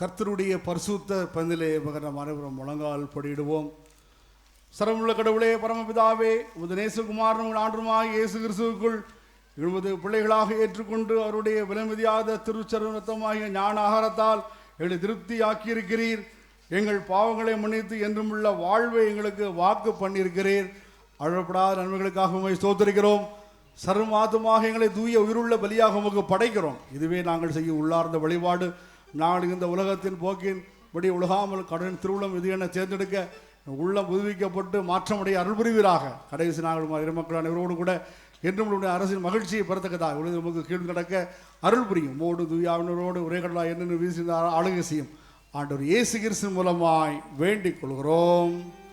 கர்த்தருடைய பரிசுத்த பந்திலே மகன் அனைவரும் முழங்கால் படியிடுவோம். சரமுள்ள கடவுளே பரமபிதாவே உமது நேசகுமாரனும் உங்கள் ஆண்டுமாய் இயேசு கிறிஸ்துவுக்குள் எழுபது பிள்ளைகளாக ஏற்றுக்கொண்டு அவருடைய விலமதியாத திருச்சரத்தமாகிய ஞான ஆகாரத்தால் எங்களை திருப்தி ஆக்கியிருக்கிறீர் எங்கள் பாவங்களை மன்னித்து என்றும் உள்ள வாழ்வை எங்களுக்கு வாக்கு பண்ணியிருக்கிறீர். அழப்படாத நன்மைகளுக்காக உண்மை சோத்திருக்கிறோம் சர்மாத்தமாக எங்களை தூய உயிருள்ள பலியாக உமக்கு படைக்கிறோம். இதுவே நாங்கள் செய்ய உள்ளார்ந்த வழிபாடு. நான் இந்த உலகத்தின் போக்கின் படி உலகாமல் கடன் திருவுளம் இது என தேர்ந்தெடுக்க உள்ளம் புதுவிக்கப்பட்டு மாற்றமுடைய அருள் புரிவீராக. கடைசி நாங்கள் இருமக்கள் அனைவரோடு கூட என்றும் உடைய அரசின் மகிழ்ச்சியை பெறத்தக்கதாக உலக நமக்கு கீழ் நடக்க அருள் புரியும். மோடு துயாவினரோடு உரை கடலா என்னென்னு வீசி ஆளுகை செய்யும். ஆண்டவர் இயேசு கிறிஸ்து மூலமாய் வேண்டிக் கொள்கிறோம்.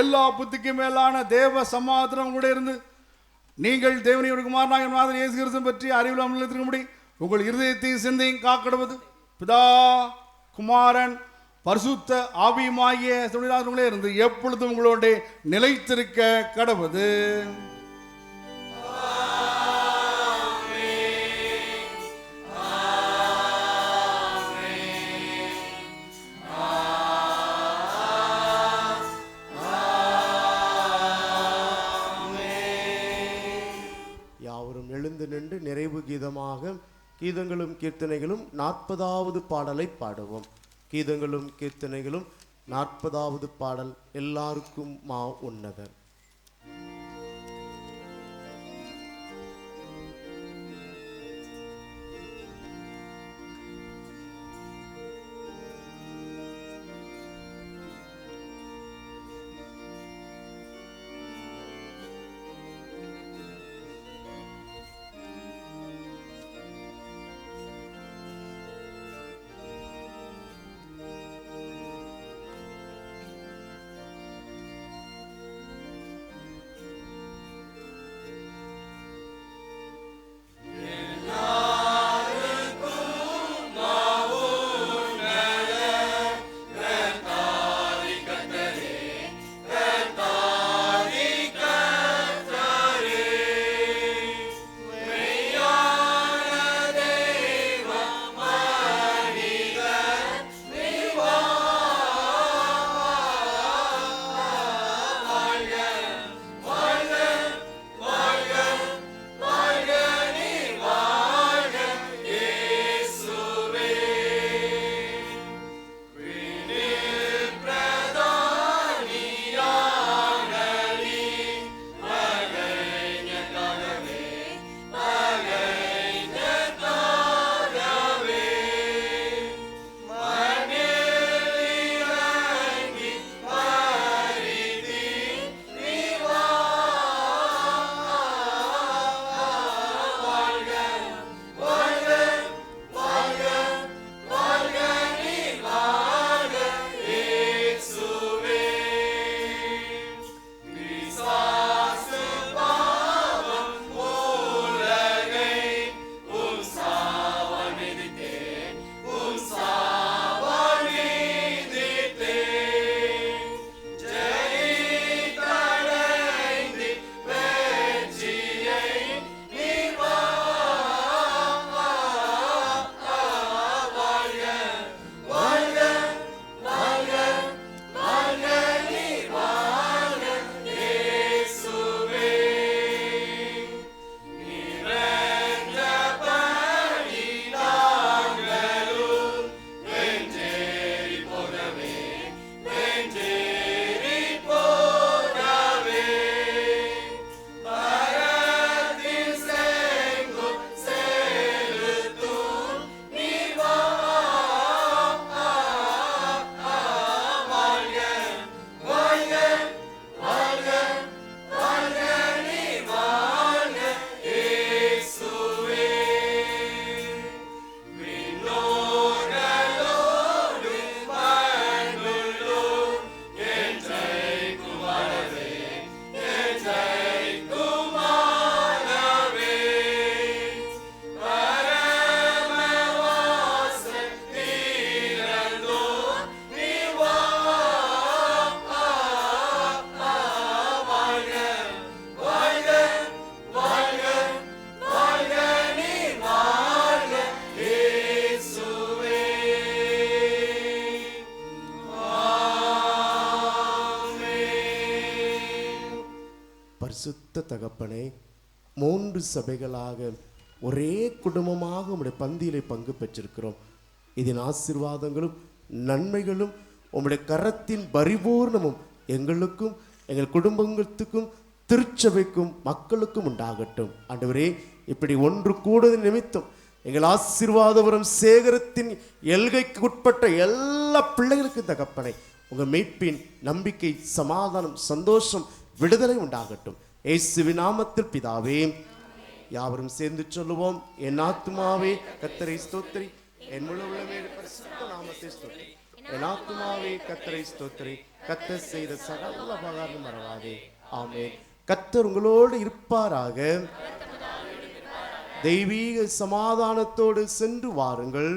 எல்லா புத்திக்கு மேலான தேவ சமாதானம் கூட இருந்து. நீங்கள் தேவனியோட குமாரநாயகன் மாதிரி இயேசு பற்றி அறிவில் அமலத்திற்கும்படி உங்கள் இருதயத்தையும் சிந்தையும் காக்கிடுவது. பிதா குமாரன் பரிசுத்த ஆவியுமாகிய தொழிலாளர்களே இருந்து எப்பொழுதும் உங்களோட நிலைத்திருக்க கடவுது. எழுந்து நின்று நிறைவு கீதமாக கீதங்களும் கீர்த்தனைகளும் நாற்பதாவது பாடலை பாடுவோம். கீதங்களும் கீர்த்தனைகளும் நாற்பதாவது பாடல். எல்லாருக்கும் மா உன்னதர். பரிசுத்த தகப்பனே மூன்று சபைகளாக ஒரே குடும்பமாக உம்முடைய பந்தியிலே பங்கு பெற்றிருக்கிறோம். இதன் ஆசிர்வாதங்களும் நன்மைகளும் உம்முடைய கரத்தின் பரிபூர்ணமும் எங்களுக்கும் எங்கள் குடும்பங்களுக்கும் திருச்சபைக்கும் மக்களுக்கும் உண்டாகட்டும். ஆண்டவரே இப்படி ஒன்று கூடுதல் நிமித்தம் எங்கள் ஆசீர்வாதபுரம் சேகரத்தின் எல்கைக்கு உட்பட்ட எல்லா பிள்ளைகளுக்கும் தகப்பனை உங்கள் மீட்பின் நம்பிக்கை சமாதானம் சந்தோஷம் விடுதலை உண்டாகட்டும். இயேசுவின் நாமத்தில் பிதாவே யாவரும் சேர்ந்து சொல்லுவோம் என் ஆத்மாவே கத்தரை ஸ்தோத்திரி. என் முழு உள்ளமே பரிசுத்த நாமத்தை ஸ்தோத்திரி. என் ஆத்மாவே கத்தரை ஸ்தோத்திரி. கத்தர் செய்த சகல பகாரம் மறவாதே. ஆமே கத்தர் உங்களோடு இருப்பாராக. தெய்வீக சமாதானத்தோடு சென்று வாருங்கள்.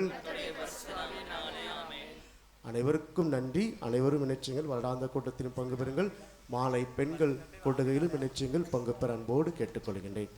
அனைவருக்கும் நன்றி. அனைவரும் இணைச்சியங்கள் வருடாந்த கூட்டத்திலும் பங்கு பெறுங்கள். மாலை பெண்கள் கூட்டுகையிலும் இணைச்சியங்கள் பங்கு பெற அன்போடு கேட்டுக்கொள்கின்றேன்.